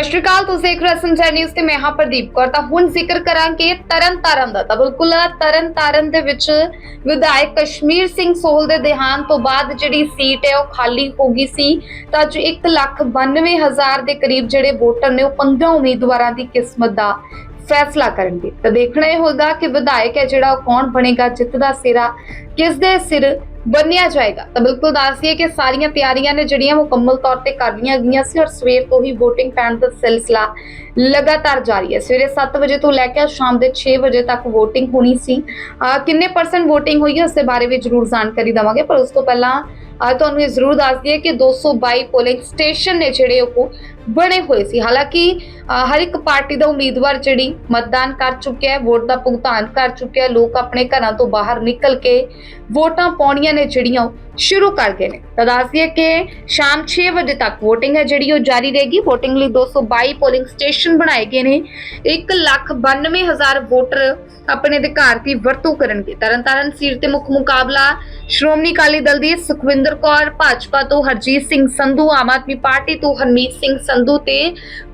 ਸਤਿ ਸ਼੍ਰੀ ਅਕਾਲ, ਤੁਸੀਂ ਦੇਖ ਰਹੇ ਹੋ ਨਿਊਜ਼ ਤੇ ਮੈਂ ਹਾਂ ਪ੍ਰਦੀਪ ਕੌਰ। ਤਾਂ ਹੁਣ ਜ਼ਿਕਰ ਕਰਾਂਗੇ ਤਰਨ ਦਾ ਤਾਂ ਬਿਲਕੁਲ ਤਰਨ ਦੇ ਵਿੱਚ ਵਿਧਾਇਕ ਕਸ਼ਮੀਰ ਸਿੰਘ ਸੋਹਲ ਦੇ ਦੇਹਾਂਤ ਤੋਂ ਬਾਅਦ ਜਿਹੜੀ ਸੀਟ ਹੈ ਉਹ ਖਾਲੀ ਹੋ ਗਈ ਸੀ। ਤਾਂ ਅੱਜ 192000 ਦੇ ਕਰੀਬ ਜਿਹੜੇ ਵੋਟਰ ਨੇ ਉਹ 15 ਉਮੀਦਵਾਰਾਂ ਦੀ ਕਿਸਮਤ ਦਾ ਫੈਸਲਾ ਕਰਨਗੇ। ਤਾਂ ਦੇਖਣਾ ਇਹ ਹੋਗਾ ਕਿ ਵਿਧਾਇਕ ਹੈ ਜਿਹੜਾ ਉਹ ਕੌਣ ਬਣੇਗਾ, ਜਿੱਤ ਦਾ ਸਿਰਾ ਕਿਸ ਦੇ ਸਿਰ ਬੰਨਿਆ ਜਾਏਗਾ। ਤਾਂ ਬਿਲਕੁਲ ਦੱਸ ਦਈਏ ਕਿ ਸਾਰੀਆਂ ਤਿਆਰੀਆਂ ਨੇ ਜਿਹੜੀਆਂ ਮੁਕੰਮਲ ਤੌਰ ਤੇ ਕਰ ਲਈਆਂ ਗਈਆਂ ਸੀ ਔਰ ਸਵੇਰ ਤੋਂ ਹੀ VOTING ਪੈਣ ਦਾ ਸਿਲਸਿਲਾ ਲਗਾਤਾਰ ਜਾਰੀ ਹੈ। ਸਵੇਰੇ 7 ਵਜੇ ਤੋਂ ਲੈ ਕੇ ਸ਼ਾਮ ਦੇ 6 ਵਜੇ ਤੱਕ VOTING ਹੋਣੀ ਸੀ। ਅਹ ਕਿੰਨੇ ਪਰਸੈਂਟ VOTING ਹੋਈ ਹੈ ਉਸ ਦੇ ਬਾਰੇ ਵੀ ਜ਼ਰੂਰ ਜਾਣਕਾਰੀ ਦਵਾਂਗੇ, ਪਰ ਉਸ ਤੋਂ ਪਹਿਲਾਂ ਤੁਹਾਨੂੰ ਇਹ ਜ਼ਰੂਰ ਦੱਸ ਦਈਏ ਕਿ 222 ਪੋਲਿੰਗ ਸਟੇਸ਼ਨ ਨੇ ਜਿਹੜੇ ਉਹ ਬਣੇ ਹੋਏ ਸੀ। ਹਾਲਾਂਕਿ ਅਹ ਹਰ ਇੱਕ ਪਾਰਟੀ ਦਾ ਉਮੀਦਵਾਰ ਜਿਹੜੀ ਮਤਦਾਨ ਕਰ ਚੁੱਕਿਆ ਹੈ, ਵੋਟ ਦਾ ਭੁਗਤਾਨ ਕਰ ਚੁੱਕਿਆ ਲੋਕ ਆਪਣੇ ਘਰਾਂ ਤੋਂ ਬਾਹਰ ਨਿਕਲ ਕੇ ਵੋਟਾਂ ਪਾਉਣੀਆਂ ਨੇ ਜਿਹੜੀਆਂ ਸ਼ੁਰੂ ਕਰ ਗਏ ਨੇ। ਤਾਂ ਦੱਸ ਦਈਏ ਕਿ ਸ਼ਾਮ 6 ਵਜੇ ਤੱਕ VOTING ਹੈ, ਜਿਹੜੀ ਉਹ ਜਾਰੀ ਰਹੇਗੀ। VOTING ਲਈ 222 ਪੋਲਿੰਗ ਸਟੇਸ਼ਨ ਬਣਾਏ ਗਏ ਨੇ। 192000 ਵੋਟਰ ਆਪਣੇ ਅਧਿਕਾਰ ਦੀ ਵਰਤੋਂ ਕਰਨਗੇ। ਤਰਨਤਾਰਨ ਸੀਟ ਤੇ ਮੁੱਖ ਮੁਕਾਬਲਾ ਸ਼੍ਰੋਮਣੀ ਅਕਾਲੀ ਦਲ ਦੀ ਸੁਖਵਿੰਦਰ ਕੌਰ, ਭਾਜਪਾ ਤੋਂ ਹਰਜੀਤ ਸਿੰਘ ਸੰਧੂ, ਆਮ ਆਦਮੀ ਪਾਰਟੀ ਤੋਂ ਹਰਮੀਤ ਸਿੰਘ ਸੰਧੂ ਤੇ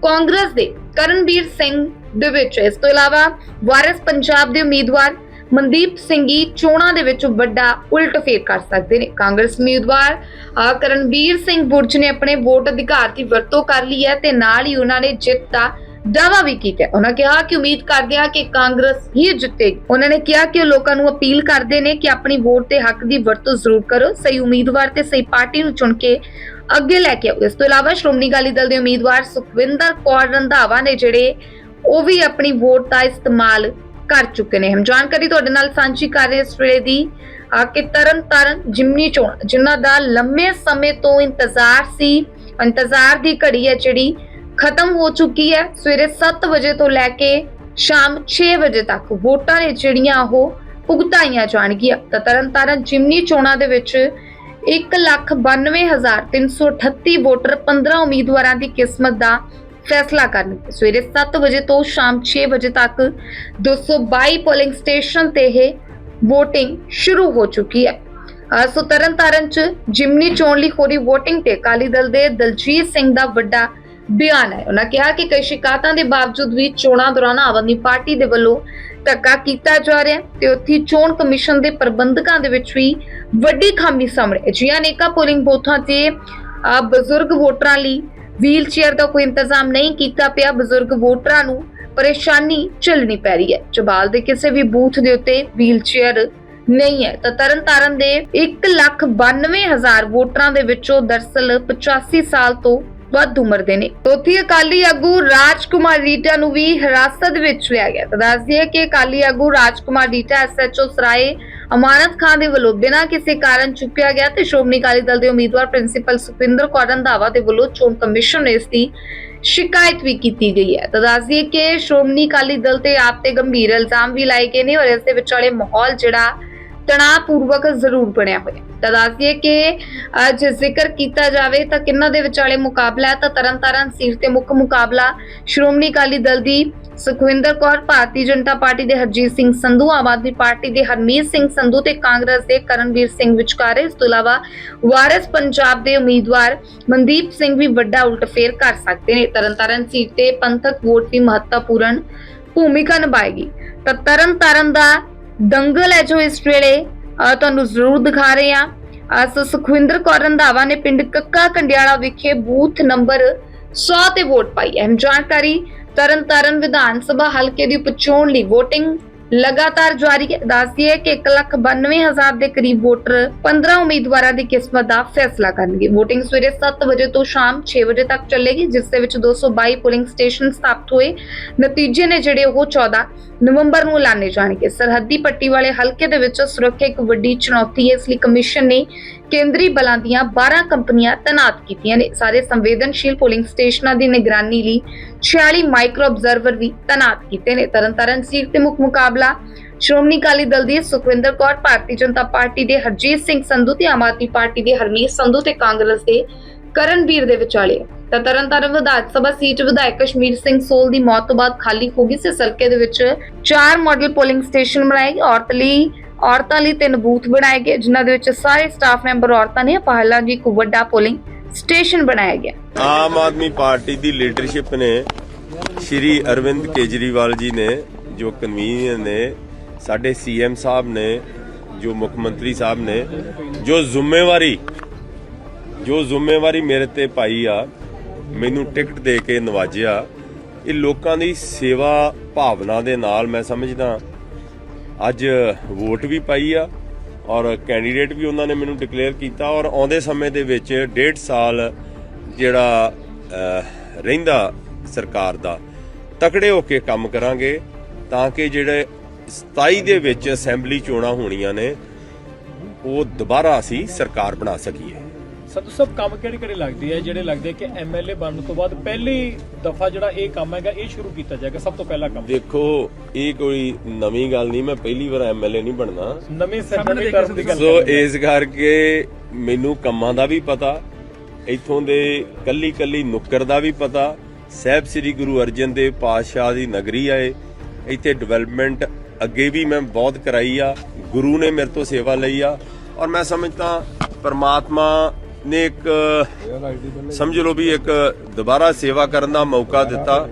ਕਾਂਗਰਸ ਦੇ ਕਰਨਵੀਰ ਸਿੰਘ ਦੇ ਵਿੱਚ। ਇਸ ਤੋਂ ਇਲਾਵਾ ਵਾਰਿਸ ਪੰਜਾਬ ਦੇ ਉਮੀਦਵਾਰ ਮਨਦੀਪ ਸਿੰਘੀ ਚੋਣਾਂ ਦੇ ਵਿੱਚ ਵੱਡਾ ਉਲਟ ਫੇਰ ਕਰ ਸਕਦੇ ਨੇ। ਕਾਂਗਰਸ ਉਮੀਦਵਾਰ ਕਰਨਵੀਰ ਸਿੰਘ ਬੁਰਜ ਨੇ ਆਪਣੇ ਵੋਟ ਅਧਿਕਾਰ ਦੀ ਵਰਤੋਂ ਕਰ ਲਈ ਹੈ ਤੇ ਨਾਲ ਹੀ ਉਹਨਾਂ ਨੇ ਜਿੱਤ ਦਾ ਦਾਅਵਾ ਵੀ ਕੀਤਾ ਉਹਨਾਂ ਕਿਹਾ ਕਿ ਉਮੀਦ ਕਰਦੇ ਹਾਂ ਕਿ ਕਾਂਗਰਸ ਹੀ ਜਿੱਤੇਗੀ। ਉਹਨਾਂ ਨੇ ਕਿਹਾ ਕਿ ਉਹ ਲੋਕਾਂ ਨੂੰ ਅਪੀਲ ਕਰਦੇ ਨੇ ਕਿ ਆਪਣੀ ਵੋਟ ਦੇ ਹੱਕ ਦੀ ਵਰਤੋਂ ਜ਼ਰੂਰ ਕਰੋ। ਸਹੀ ਉਮੀਦਵਾਰ ਤੇ ਸਹੀ ਪਾਰਟੀ ਨੂੰ ਚੁਣ ਕੇ ਅੱਗੇ ਲੈ ਕੇ ਆਓ। ਇਸ ਤੋਂ ਇਲਾਵਾ ਸ਼੍ਰੋਮਣੀ ਅਕਾਲੀ ਦਲ ਦੇ ਉਮੀਦਵਾਰ ਸੁਖਵਿੰਦਰ ਕੌਰ ਰੰਧਾਵਾ ਨੇ ਜਿਹੜੇ ਉਹ ਵੀ ਆਪਣੀ ਵੋਟ ਦਾ ਇਸਤੇਮਾਲ ਕਰ ਚੁੱਕੇ ਨੇ। ਹਮ ਜਾਣਕਾਰੀ ਤੁਹਾਡੇ ਨਾਲ ਸਾਂਝੀ ਕਰ ਰਹੇ ਇਸ ਵੇਲੇ ਦੀ। ਕਿ ਤਰਨ ਤਾਰਨ ਜਿਮਨੀ ਚੋਣ ਜਿਨ੍ਹਾਂ ਦਾ ਲੰਮੇ ਸਮੇਂ ਤੋਂ ਇੰਤਜ਼ਾਰ ਸੀ। ਇੰਤਜ਼ਾਰ ਦੀ ਘੜੀ ਹੈ ਜਿਹੜੀ ਖਤਮ ਹੋ ਚੁੱਕੀ ਹੈ। ਸਵੇਰੇ 7 ਵਜੇ ਤੋਂ ਲੈ ਕੇ ਸ਼ਾਮ 6 ਵਜੇ ਤੱਕ ਵੋਟਾਂ ਨੇ ਜਿਹੜੀਆਂ ਉਹ ਭੁਗਤਾਈਆਂ ਜਾਣਗੀਆਂ। ਤਾਂ ਤਰਨਤਾਰਨ ਜਿਮਨੀ ਚੋਣਾਂ ਦੇ ਵਿੱਚ 192338 ਵੋਟਰ 15 ਉਮੀਦਵਾਰਾਂ ਦੀ ਕਿਸਮਤ ਦਾ ਫੈਸਲਾ ਕਰਨ। ਸਵੇਰੇ 7 ਵਜੇ ਤੋਂ ਸ਼ਾਮ 6 ਵਜੇ ਤੱਕ 222 ਪੋਲਿੰਗ ਸਟੇਸ਼ਨ ਤੇ ਇਹ VOTING ਸ਼ੁਰੂ ਹੋ ਚੁੱਕੀ ਹੈ। ਸੋ ਤਰਨਤਾਰਨ ਚ ਜਿਮਨੀ ਚੋਣ ਲਈ ਹੋ ਰਹੀ VOTING ਤੇ ਅਕਾਲੀ ਦਲ ਦੇ ਦਲਜੀਤ ਸਿੰਘ ਦਾ ਵੱਡਾ ਬਿਆਨ ਹੈ। ਉਹਨਾਂ ਕਿਹਾ ਕਿ ਕਈ ਸ਼ਿਕਾਇਤਾਂ ਦੇ ਬਾਵਜੂਦ ਵੀ ਚੋਣਾਂ ਦੌਰਾਨ ਆਮ ਆਦਮੀ ਪਾਰਟੀ ਦੇ ਵੱਲੋਂ ਧੱਕਾ ਕੀਤਾ ਜਾ ਰਿਹਾ ਤੇ ਉੱਥੇ ਚੋਣ ਕਮਿਸ਼ਨ ਦੇ ਪ੍ਰਬੰਧਕਾਂ ਦੇ ਵਿੱਚ ਵੀ ਵੱਡੀ ਖਾਮੀ ਸਾਹਮਣੇ ਹੈ ਜੀ ਅਨੇਕਾਂ ਪੋਲਿੰਗ ਬੋਥਾਂ ਤੇ ਬਜ਼ੁਰਗ ਵੋਟਰਾਂ ਲਈ ਵੀਲ ਚੇਅਰ ਦਾ ਕੋਈ ਇੰਤਜ਼ਾਮ ਨਹੀਂ ਕੀਤਾ ਪਿਆ। ਬਜ਼ੁਰਗ ਵੋਟਰਾਂ ਨੂੰ ਪਰੇਸ਼ਾਨੀ ਝੱਲਣੀ ਪੈ ਰਹੀ ਹੈ। ਚਬਾਲ ਦੇ ਕਿਸੇ ਵੀ ਬੂਥ ਦੇ ਉੱਤੇ ਵੀਲ ਚੇਅਰ ਨਹੀਂ ਹੈ। ਤਾਂ ਤਰਨਤਾਰਨ ਦੇ 192000 ਵੋਟਰਾਂ ਦੇ ਵਿੱਚੋਂ ਦਰਸਲ 85 ਸਾਲ ਤੋਂ ਵੱਧ ਉਮਰ ਦੇ ਨੇ। ਉੱਥੇ ਅਕਾਲੀ ਆਗੂ ਰਾਜਕੁਮਾਰ ਰੀਟਾ ਨੂੰ ਵੀ ਹਿਰਾਸਤ ਵਿੱਚ ਲਿਆ ਗਿਆ ਤਾਂ ਦੱਸਦੀ ਹੈ ਕਿ ਅਕਾਲੀ ਆਗੂ ਰਾਜਕੁਮਾਰ ਰੀਟਾ ਐਸਐਚਓ ਸਰਾਏ ਅਮਾਨਤ ਖਾਨ ਦੇ ਵੱਲੋਂ ਬਿਨਾਂ ਕਿਸੇ ਕਾਰਨ ਚੁੱਕਿਆ ਗਿਆ ਤੇ ਸ਼੍ਰੋਮਣੀ ਅਕਾਲੀ ਦਲ ਦੇ ਉਮੀਦਵਾਰ ਪ੍ਰਿੰਸੀਪਲ ਸੁਖਵਿੰਦਰ ਕੌਰ ਰੰਧਾਵਾ ਦੇ ਵੱਲੋਂ ਚੋਣ ਕਮਿਸ਼ਨ ਨੇ ਇਸ ਦੀ ਸ਼ਿਕਾਇਤ ਵੀ ਕੀਤੀ ਗਈ ਹੈ। ਤਾਂ ਦੱਸ ਕਿ ਸ਼੍ਰੋਮਣੀ ਅਕਾਲੀ ਦਲ ਤੇ ਆਪ ਤੇ ਗੰਭੀਰ ਇਲਜ਼ਾਮ ਵੀ ਲਾਏ ਗਏ ਨੇ ਔਰ ਇਸ ਦੇ ਵਿਚਾਲੇ ਮਾਹੌਲ ਜਿਹੜਾ ਤਣਾਅਪੂਰਵਕ ਜ਼ਰੂਰ ਬਣਿਆ ਹੋਇਆ ਤਾਂ ਦੱਸ ਕਿ ਅੱਜ ਜ਼ਿਕਰ ਕੀਤਾ ਜਾਵੇ ਤਾਂ ਕਿੰਨਾਂ ਦੇ ਵਿਚਾਲੇ ਮੁਕਾਬਲਾ ਹੈ ਤਾਂ ਤਰਨਤਾਰਨ ਸੀਟ ਤੇ ਮੁੱਖ ਮੁਕਾਬਲਾ ਸ਼੍ਰੋਮਣੀ ਅਕਾਲੀ ਦਲ ਦੀ ਸੁਖਵਿੰਦਰ ਕੌਰ, ਭਾਰਤੀ ਜਨਤਾ ਪਾਰਟੀ ਦੇ ਹਰਜੀਤ ਸਿੰਘ ਸੰਧੂ, ਆਮ ਆਦਮੀ ਪਾਰਟੀ ਦੇ ਹਰਮੀਤ ਸਿੰਘ ਸੰਧੂ ਤੇ ਕਾਂਗਰਸ ਦੇ ਕਰਨਵੀਰ ਸਿੰਘ ਵਿਚਕਾਰ ਇਸ ਤੋਂ ਇਲਾਵਾ ਵਾਰਿਸ ਪੰਜਾਬ ਦੇ ਉਮੀਦਵਾਰ ਮਨਦੀਪ ਸਿੰਘ ਵੀ ਵੱਡਾ ਉਲਟਫੇਰ ਕਰ ਸਕਦੇ ਨੇ। ਤਰਨਤਾਰਨ ਸੀਟ ਤੇ ਪੰਥਕ ਵੋਟ ਵੀ ਮਹੱਤਵਪੂਰਨ ਭੂਮਿਕਾ ਨਿਭਾਏਗੀ। ਤਾਂ ਤਰਨਤਾਰਨ ਦਾ ਦੰਗਲ ਹੈ ਜੋ ਇਸ ਵੇਲੇ ਤੁਹਾਨੂੰ ਜ਼ਰੂਰ ਦਿਖਾ ਰਹੇ ਹਾਂ। ਅਹ, ਸੁਖਵਿੰਦਰ ਕੌਰ ਰੰਧਾਵਾ ਨੇ ਪਿੰਡ ਕੱਕਾ ਕੰਡਿਆਲਾ ਵਿਖੇ ਬੂਥ ਨੰਬਰ 100 ਤੇ ਵੋਟ ਪਾਈ ਹੈ। ਅਹਿਮ ਜਾਣਕਾਰੀ ਤਰਨਤਾਰਨ ਵਿਧਾਨ ਸਭਾ ਹਲਕੇ ਦੀ ਉਪਚੋਣ ਲਈ VOTING ਲਗਾਤਾਰ ਜਾਰੀ ਹੈ। ਦੱਸਦੀ ਹੈ ਕਿ 192000 ਦੇ ਕਰੀਬ ਵੋਟਰ 15 ਉਮੀਦਵਾਰਾਂ ਦੀ ਕਿਸਮਤ ਦਾ ਫੈਸਲਾ ਕਰਨਗੇ। VOTING ਸਵੇਰੇ 7 ਵਜੇ ਤੋਂ ਸ਼ਾਮ 6 ਵਜੇ ਤੱਕ ਚੱਲੇਗੀ, ਜਿਸ ਦੇ ਵਿੱਚ 222 ਪੋਲਿੰਗ ਸਟੇਸ਼ਨ ਸਥਾਪਿਤ ਹੋਏ। ਨਤੀਜੇ ਨੇ ਜਿਹੜੇ ਉਹ 14 ਨਵੰਬਰ ਨੂੰ ਐਲਾਨੇ ਜਾਣਗੇ। ਸਰਹੱਦੀ ਪੱਟੀ ਵਾਲੇ ਹਲਕੇ ਦੇ ਵਿੱਚ ਸੁਰੱਖਿਆ ਇੱਕ ਵੱਡੀ ਚੁਣੌਤੀ ਹੈ। ਇਸ ਲਈ ਕਮਿਸ਼ਨ ਨੇ ਕੇਂਦਰੀ ਬਲਾਂ ਦੀਆਂ 12 ਕੰਪਨੀਆਂ ਤੈਨਾਤ ਕੀਤੀਆਂ ਨੇ। ਸਾਰੇ ਸੰਵੇਦਨਸ਼ੀਲ ਪੋਲਿੰਗ ਸਟੇਸ਼ਨਾਂ ਦੀ ਨਿਗਰਾਨੀ ਲਈ 46 ਮਾਈਕਰੋ ਆਬਜ਼ਰਵਰ ਵੀ ਤੈਨਾਤ ਕੀਤੇ ਨੇ। ਤਰਨਤਾਰਨ ਸੀਟ ਤੇ ਮੁੱਖ ਮੁਕਾਬਲਾ ਸ਼੍ਰੋਮਣੀ ਅਕਾਲੀ ਦਲ ਦੀ ਸੁਖਵਿੰਦਰ ਕੌਰ, ਭਾਰਤੀ ਜਨਤਾ ਪਾਰਟੀ ਦੇ ਹਰਜੀਤ ਸਿੰਘ ਸੰਧੂ ਤੇ ਆਮ ਆਦਮੀ ਪਾਰਟੀ ਦੇ ਹਰਮੀਤ ਸੰਧੂ ਤੇ ਕਾਂਗਰਸ ਦੇ ਕਰਨਵੀਰ ਦੇ ਵਿਚਾਲੇ। ਤਾਂ ਤਰਨਤਾਰਨ ਵਿਧਾਨ ਸਭਾ ਸੀਟ ਵਿਧਾਇਕ ਕਸ਼ਮੀਰ ਸਿੰਘ ਸੋਲ ਦੀ ਮੌਤ ਤੋਂ ਬਾਅਦ ਖਾਲੀ ਹੋ ਗਈ ਸੀ। ਇਸ ਹਲਕੇ ਦੇ ਵਿੱਚ ਚਾਰ ਮਾਡਲ ਪੋਲਿੰਗ ਸਟੇਸ਼ਨ ਬਣਾਏ ਗਏ। ਔਰਤ ਲਈ ਔਰਤਾਂ ਲਈ ਤਿੰਨ ਬੂਥ ਬਣਾਏ ਗਏ, ਜਿਨ੍ਹਾਂ ਦੇ ਵਿੱਚ ਸਾਰੇ ਸਟਾਫ ਮੈਂਬਰ ਔਰਤਾਂ ਨੇ ਪਹਿਲਾਂ ਜੀ ਇੱਕ ਵੱਡਾ ਪੋਲਿੰਗ ਸਟੇਸ਼ਨ ਬਣਾਇਆ ਗਿਆ। ਆਮ ਆਦਮੀ ਪਾਰਟੀ ਦੀ ਲੀਡਰਸ਼ਿਪ ਨੇ ਸ਼੍ਰੀ ਅਰਵਿੰਦ ਕੇਜਰੀਵਾਲ ਜੀ ਨੇ, ਜੋ ਕਨਵੀਨਰ ਨੇ, ਸਾਡੇ ਸੀਐਮ ਸਾਹਿਬ ਨੇ, ਜੋ ਮੁੱਖ ਮੰਤਰੀ ਸਾਹਿਬ ਨੇ, ਜੋ ਜ਼ਿੰਮੇਵਾਰੀ ਜੋ ਜ਼ਿੰਮੇਵਾਰੀ ਮੇਰੇ ਤੇ ਪਾਈ ਆ, ਮੈਨੂੰ ਟਿਕਟ ਦੇ ਕੇ ਨਵਾਜਿਆ, ਇਹ ਲੋਕਾਂ ਦੀ ਸੇਵਾ ਭਾਵਨਾ ਦੇ ਨਾਲ ਮੈਂ ਸਮਝਦਾ ਅੱਜ ਵੋਟ ਵੀ ਪਾਈ ਆ ਔਰ ਕੈਂਡੀਡੇਟ ਵੀ ਉਹਨਾਂ ਨੇ ਮੈਨੂੰ ਡਿਕਲੇਅਰ ਕੀਤਾ ਔਰ ਆਉਂਦੇ ਸਮੇਂ ਦੇ ਵਿੱਚ ਡੇਢ ਸਾਲ ਜਿਹੜਾ ਰਹਿੰਦਾ ਸਰਕਾਰ ਦਾ, ਤਕੜੇ ਹੋ ਕੇ ਕੰਮ ਕਰਾਂਗੇ ਤਾਂ ਕਿ ਜਿਹੜੇ 27 ਦੇ ਵਿੱਚ ਅਸੈਂਬਲੀ ਚੋਣਾਂ ਹੋਣੀਆਂ ਨੇ, ਉਹ ਦੁਬਾਰਾ ਅਸੀਂ ਸਰਕਾਰ ਬਣਾ ਸਕੀਏ। ਸੰਧੂ ਸਾਹਿਬ ਕੰਮ ਕਿਹੜੇ ਕਿਹੜੇ ਲੱਗਦੇ ਆ ਜਿਹੜੇ ਲੱਗਦੇ ਕਿ ਐਮਐਲਏ ਬਣਨ ਤੋਂ ਬਾਅਦ ਪਹਿਲੀ ਦਫਾ ਜਿਹੜਾ ਇਹ ਕੰਮ ਹੈਗਾ ਇਹ ਸ਼ੁਰੂ ਕੀਤਾ ਜਾਏਗਾ ਸਭ ਤੋਂ ਪਹਿਲਾ ਕੰਮ। ਦੇਖੋ ਇਹ ਕੋਈ ਨਵੀਂ ਗੱਲ ਨਹੀਂ ਮੈਂ ਪਹਿਲੀ ਵਾਰ ਐਮਐਲਏ ਨਹੀਂ ਬਣਨਾ। ਨਵੇਂ ਨਵੇਂ ਟਰਮ ਦੀ ਗੱਲ ਸੋ ਇਸ ਕਰਕੇ ਮੈਨੂੰ ਕੰਮਾਂ ਦਾ ਵੀ ਪਤਾ ਇੱਥੋਂ ਦੇ ਕੱਲੀ ਕੱਲੀ ਨੁੱਕਰ ਦਾ ਵੀ ਪਤਾ ਸਹਿਬ ਸ੍ਰੀ ਗੁਰੂ ਅਰਜਨ ਦੇਵ ਪਾਤਸ਼ਾਹ ਦੀ ਨਗਰੀ ਆਏ ਇੱਥੇ ਡਿਵੈਲਪਮੈਂਟ ਅੱਗੇ ਵੀ ਮੈਂ ਬਹੁਤ ਕਰਾਈ ਆ ਗੁਰੂ ਨੇ ਮੇਰੇ ਤੋਂ ਸੇਵਾ ਲਈ ਆ ਔਰ ਮੈਂ ਸਮਝਦਾ ਪਰਮਾਤਮਾ ਨੇ ਇੱਕ ਸਮਝ ਲਓ ਵੀ ਇੱਕ ਦੁਬਾਰਾ ਸੇਵਾ ਕਰਨ ਦਾ ਮੌਕਾ ਦਿੱਤਾ।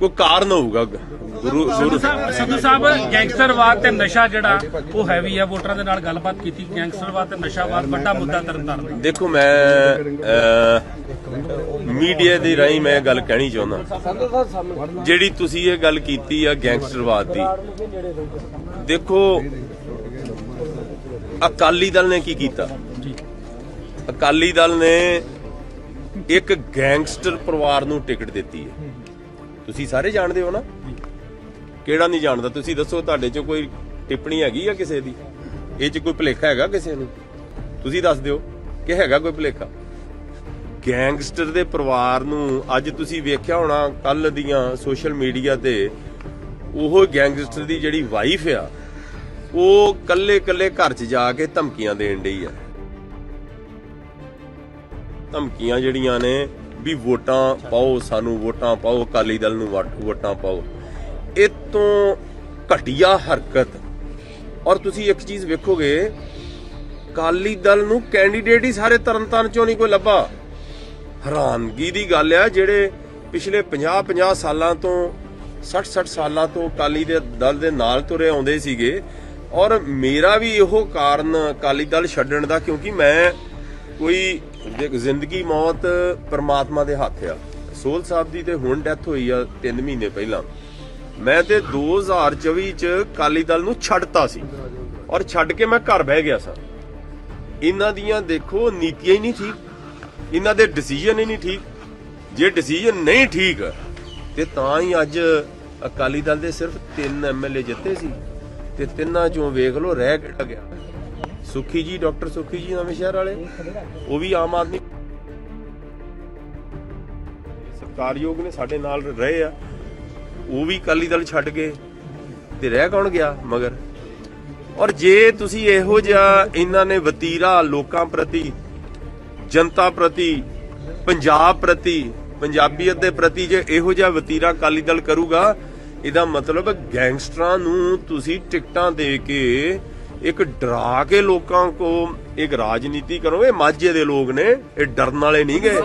ਕੋਈ ਕਾਰਨ ਹੋਊਗਾ? ਗੁਰੂ ਗੁਰੂ ਸੰਧੂ ਸਾਹਿਬ ਗੈਂਗਸਟਰਵਾਦ ਤੇ ਨਸ਼ਾ ਜਿਹੜਾ ਉਹ ਹੈਵੀ ਆ ਵੋਟਰਾਂ ਦੇ ਨਾਲ ਗੱਲਬਾਤ ਕੀਤੀ। ਗੈਂਗਸਟਰਵਾਦ ਤੇ ਨਸ਼ਾਵਾਦ ਵੱਡਾ ਮੁੱਦਾ ਤਰਨਤਾਰਨ ਦੇਖੋ ਮੈਂ ਮੀਡੀਆ ਦੀ ਰਾਹੀਂ ਮੈਂ ਗੱਲ ਕਹਿਣੀ ਚਾਹੁੰਦਾ। ਜਿਹੜੀ ਤੁਸੀਂ ਇਹ ਗੱਲ ਕੀਤੀ ਆ ਗੈਂਗਸਟਰਵਾਦ ਦੀ ਦੇਖੋ ਅਕਾਲੀ ਦਲ ਨੇ ਕੀ ਕੀਤਾ? ਅਕਾਲੀ ਦਲ ਨੇ ਇੱਕ ਗੈਂਗਸਟਰ ਪਰਿਵਾਰ ਨੂੰ ਟਿਕਟ ਦਿੱਤੀ ਹੈ। ਤੁਸੀਂ ਸਾਰੇ ਜਾਣਦੇ ਹੋ ਨਾ? ਕਿਹੜਾ ਨਹੀਂ ਜਾਣਦਾ? ਤੁਸੀਂ ਦੱਸੋ, ਤੁਹਾਡੇ 'ਚ ਕੋਈ ਟਿੱਪਣੀ ਹੈਗੀ ਆ ਕਿਸੇ ਦੀ? ਇਹ 'ਚ ਕੋਈ ਭੁਲੇਖਾ ਹੈਗਾ ਕਿਸੇ ਨੂੰ? ਤੁਸੀਂ ਦੱਸ ਦਿਓ ਕਿ ਹੈਗਾ ਕੋਈ ਭੁਲੇਖਾ? ਗੈਂਗਸਟਰ ਦੇ ਪਰਿਵਾਰ ਨੂੰ ਅੱਜ ਤੁਸੀਂ ਵੇਖਿਆ ਹੋਣਾ ਕੱਲ ਦੀਆਂ ਸੋਸ਼ਲ ਮੀਡੀਆ ਤੇ ਉਹ ਗੈਂਗਸਟਰ ਦੀ ਜਿਹੜੀ ਵਾਈਫ ਆ, ਉਹ ਕੱਲੇ ਕੱਲੇ ਘਰ 'ਚ ਜਾ ਕੇ ਧਮਕੀਆਂ ਦੇਣ ਡਈ ਆ। ਧਮਕੀਆਂ ਜਿਹੜੀਆਂ ਨੇ ਵੀ ਵੋਟਾਂ ਪਾਓ, ਸਾਨੂੰ ਵੋਟਾਂ ਪਾਓ, ਅਕਾਲੀ ਦਲ ਨੂੰ ਵਾਟ- ਵੋਟਾਂ ਪਾਓ। ਇਹ ਤੋਂ ਘਟੀਆ ਹਰਕਤ। ਔਰ ਤੁਸੀਂ ਇੱਕ ਚੀਜ਼ ਵੇਖੋਗੇ, ਅਕਾਲੀ ਦਲ ਨੂੰ ਕੈਂਡੀਡੇਟ ਹੀ ਸਾਰੇ ਤਰਨਤਾਰਨ ਚੋਂ ਨਹੀਂ ਕੋਈ ਲੱਭਾ। ਹੈਰਾਨਗੀ ਦੀ ਗੱਲ ਆ, ਜਿਹੜੇ ਪਿਛਲੇ 50 50 ਸਾਲਾਂ ਤੋਂ 60 60 ਸਾਲਾਂ ਤੋਂ ਅਕਾਲੀ ਦੇ ਦਲ ਦੇ ਨਾਲ ਤੁਰੇ ਆਉਂਦੇ ਸੀਗੇ। ਔਰ ਮੇਰਾ ਵੀ ਇਹੋ ਕਾਰਨ ਅਕਾਲੀ ਦਲ ਛੱਡਣ ਦਾ, ਕਿਉਂਕਿ ਮੈਂ ਕੋਈ ਦੇਖ, ਜ਼ਿੰਦਗੀ ਮੌਤ ਪਰਮਾਤਮਾ ਦੇ ਹੱਥ ਆ। ਸੋਲ ਸਾਹਿਬ ਦੀ ਤੇ ਹੁਣ ਡੈਥ ਹੋਈ ਆ 3 ਮਹੀਨੇ ਪਹਿਲਾਂ। ਮੈਂ ਤੇ 2024 ਚ ਅਕਾਲੀ ਦਲ ਨੂੰ ਛੱਡਤਾ ਸੀ। ਔਰ ਛੱਡ ਕੇ ਮੈਂ ਘਰ ਬਹਿ ਗਿਆ ਸਾਂ। ਇਹਨਾਂ ਦੀਆਂ ਦੇਖੋ ਨੀਤੀਆਂ ਹੀ ਨਹੀਂ ਠੀਕ। ਇਹਨਾਂ ਦੇ ਡਿਸੀਜਨ ਹੀ ਨਹੀਂ ਠੀਕ। ਜੇ ਡਿਸੀਜਨ ਨਹੀਂ ਠੀਕ, ਤੇ ਤਾਂ ਹੀ ਅੱਜ ਅਕਾਲੀ ਦਲ ਦੇ ਸਿਰਫ 3 ਐਮਐਲਏ ਜਿੱਤੇ ਸੀ। ਤੇ ਤਿੰਨਾਂ ਚੋਂ ਵੇਖ ਲਓ, ਰਹਿ ਕਿਹੜਾ ਗਿਆ। ਸੁਖੀ ਜੀ, ਡਾਕਟਰ ਸੁਖੀ ਜੀ ਨਵੇਂ ਸ਼ਹਿਰ ਵਾਲੇ, ਉਹ ਵੀ ਆਮ ਆਦਮੀ ਸਰਕਾਰਯੋਗ ਨੇ ਸਾਡੇ ਨਾਲ ਰਹੇ ਆ। ਉਹ ਵੀ ਅਕਾਲੀ ਦਲ ਛੱਡ ਗਏ ਤੇ ਰਹਿ ਕੌਣ ਗਿਆ ਮਗਰ? ਔਰ ਜੇ ਤੁਸੀਂ ਇਹੋ ਜਿਹਾ ਇਹਨਾਂ ਨੇ ਵਤੀਰਾ ਲੋਕਾਂ ਪ੍ਰਤੀ, ਜਨਤਾ ਪ੍ਰਤੀ, ਪੰਜਾਬ ਪ੍ਰਤੀ, ਪੰਜਾਬੀਅਤ ਦੇ ਪ੍ਰਤੀ ਜੇ ਇਹੋ ਜਿਹਾ ਵਤੀਰਾ ਅਕਾਲੀ ਦਲ ਕਰੂਗਾ, ਇਹਦਾ ਮਤਲਬ ਗੈਂਗਸਟਰਾਂ ਨੂੰ ਤੁਸੀਂ ਟਿਕਟਾਂ ਦੇ ਕੇ ਇੱਕ ਡਰਾ ਕੇ ਲੋਕਾਂ ਕੋ ਇੱਕ ਰਾਜਨੀਤੀ ਕਰੋ ਇਹ ਮਾਝੇ ਦੇ ਲੋਕ ਨੇ ਇਹ ਡਰਨ ਵਾਲੇ ਨਹੀਂ ਗਏ।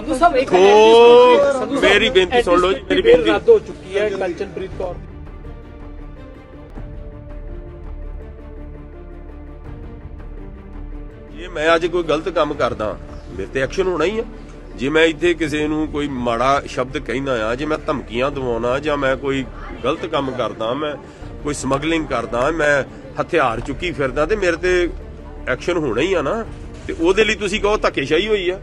ਮੇਰੀ ਬੇਨਤੀ ਸੁਣ ਲਓ ਮੇਰੀ ਬੇਨਤੀ। ਰੱਦ ਹੋ ਚੁੱਕੀ ਹੈ ਕੰਚਨਪ੍ਰੀਤ ਕੌਰ। ਜੇ ਮੈਂ ਅੱਜ ਕੋਈ ਗਲਤ ਕੰਮ ਕਰਦਾ ਮੇਰੇ ਤੇ ਐਕਸ਼ਨ ਹੋਣਾ ਹੀ ਆ। ਜੇ ਮੈਂ ਇੱਥੇ ਕਿਸੇ ਨੂੰ ਕੋਈ ਮਾੜਾ ਸ਼ਬਦ ਕਹਿੰਦਾ ਆ ਜੇ ਮੈਂ ਧਮਕੀਆਂ ਦਵਾਉਣਾ ਜਾਂ ਮੈਂ ਕੋਈ ਗਲਤ ਕੰਮ ਕਰਦਾ ਮੈਂ ਕੋਈ ਸਮਗਲਿੰਗ ਕਰਦਾ ਮੈਂ ਹਥਿਆਰ ਚੁੱਕੀ ਫਿਰਦਾ ਤੇ ਮੇਰੇ ਤੇ ਐਕਸ਼ਨ ਹੋਣਾ ਹੀ ਆ ਨਾ। ਤੇ ਉਹਦੇ ਲਈ ਤੁਸੀਂ ਕਹੋ ਧੱਕੇਸ਼ਾਹੀ ਹੋਈ ਆ।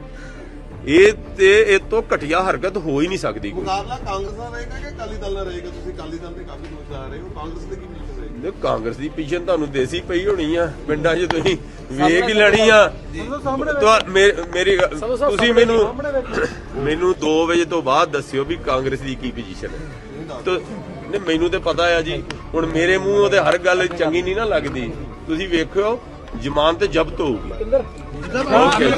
ਇਹ ਤੇ ਇਹ ਤੋਂ ਘਟੀਆ ਹਰਕਤ ਹੋ ਹੀ ਨਹੀਂ ਸਕਦੀ ਕੋਈ। ਮੁਕਾਬਲਾ ਕਾਂਗਰਸ ਦਾ ਰਹੇਗਾ ਕਿ ਅਕਾਲੀ ਦਲ ਦਾ ਰਹੇਗਾ? ਤੁਸੀਂ ਅਕਾਲੀ ਦਲ ਦੇ ਕਾਫੀ ਦੋਸਤ ਆ ਰਹੇ ਹੋ। ਕਾਂਗਰਸ ਦੇ ਕੀ ਪੋਜੀਸ਼ਨ ਰਹੇਗੀ? ਦੇਖੋ ਕਾਂਗਰਸ ਦੀ ਪੋਜੀਸ਼ਨ ਤੁਹਾਨੂੰ ਦੇਸੀ ਪਈ ਹੋਣੀ ਆ। ਪਿੰਡਾਂ 'ਚ ਤੁਸੀਂ ਵੇਖ ਹੀ ਲੈਣੀ ਆ। ਮੇਰੀ ਗੱਲ- ਤੁਸੀਂ ਮੈਨੂੰ ਮੈਨੂੰ 2 ਵਜੇ ਤੋਂ ਬਾਅਦ ਦੱਸਿਓ ਵੀ ਕਾਂਗਰਸ ਦੀ ਕੀ ਪੋਜੀਸ਼ਨ ਹੈ। ਤੋ ਮੈਨੂੰ ਤੇ ਪਤਾ ਆ ਜੀ ਹੁਣ ਮੇਰੇ ਮੂੰਹੋਂ ਤੇ ਹਰ ਗੱਲ ਚੰਗੀ ਨਹੀਂ ਨਾ ਲੱਗਦੀ। ਤੁਸੀਂ ਵੇਖਿਓ ਜ਼ਮਾਨਤ ਜ਼ਬਤ ਹੋਊਗੀ। ਓਕੇ